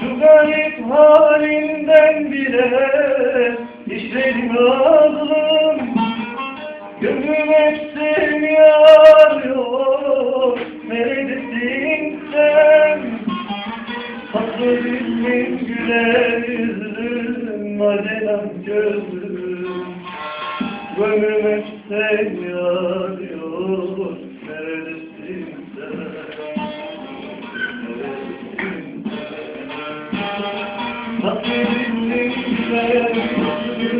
garip halinden bile işlerim ağzım Gönlüm hep seni arıyor Neredesin sen? Tatlı dillim güler yüzüm Maceram gözüm. Gönlüm hep seni arıyor Neredesin sen Tatlı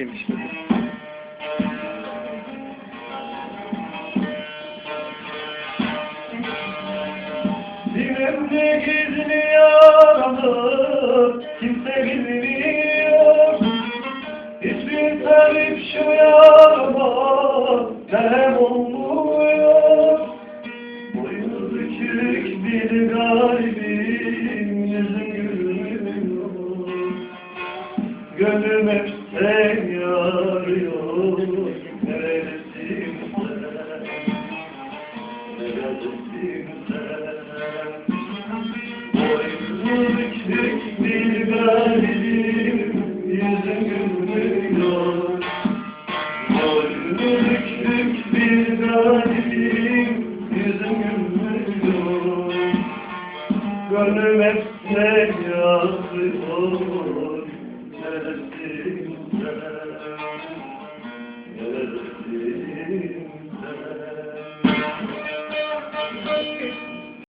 demiş. Dilimde gizli yaralı kimse bilmiyor Hiçbir tabip şu yarama merhem olmuyor Gönlüm hep arıyor Neredesin